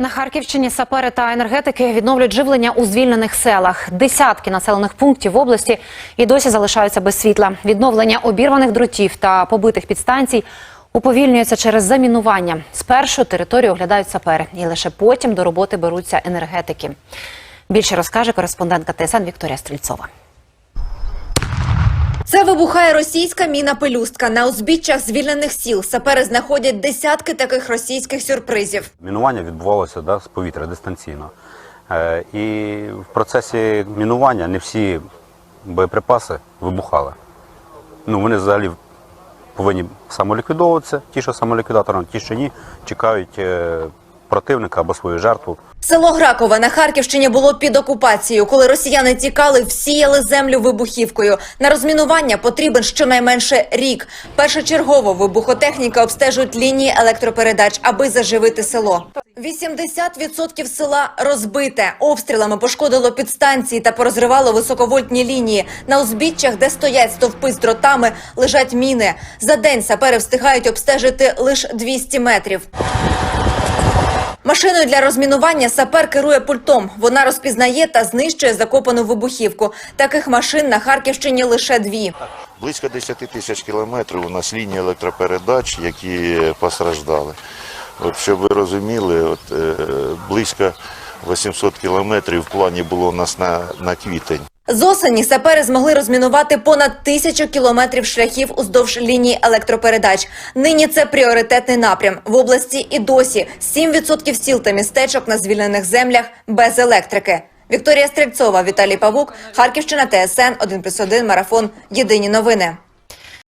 На Харківщині сапери та енергетики відновлюють живлення у звільнених селах. Десятки населених пунктів в області і досі залишаються без світла. Відновлення обірваних дротів та побитих підстанцій уповільнюється через замінування. Спершу територію оглядають сапери, і лише потім до роботи беруться енергетики. Більше розкаже кореспондентка ТСН Вікторія Стрільцова. Вибухає російська міна пелюстка. На узбіччях звільнених сіл сапери знаходять десятки таких російських сюрпризів. Мінування відбувалося да, з повітря дистанційно. Е, і в процесі мінування не всі боєприпаси вибухали. Ну, вони взагалі повинні самоліквідовуватися, ті, що самоліквідатором, ті, що ні, чекають е, противника або свою жертву. Село Гракове на Харківщині було під окупацією. Коли росіяни тікали, всіяли землю вибухівкою. На розмінування потрібен щонайменше рік. Першочергово вибухотехніка обстежують лінії електропередач, аби заживити село. 80% села розбите. Обстрілами пошкодило підстанції та порозривало високовольтні лінії. На узбіччях, де стоять стовпи з дротами, лежать міни. За день сапери встигають обстежити лише 200 метрів. Машиною для розмінування сапер керує пультом. Вона розпізнає та знищує закопану вибухівку. Таких машин на Харківщині лише дві. Близько 10 тисяч кілометрів у нас лінії електропередач, які постраждали. От, щоб ви розуміли, от, е, близько 800 кілометрів в плані було у нас на, на квітень. З осені сапери змогли розмінувати понад тисячу кілометрів шляхів уздовж лінії електропередач. Нині це пріоритетний напрям. В області і досі 7% сіл та містечок на звільнених землях без електрики. Вікторія Стрельцова, Віталій Павук, Харківщина, ТСН 1+,1, Марафон. Єдині новини.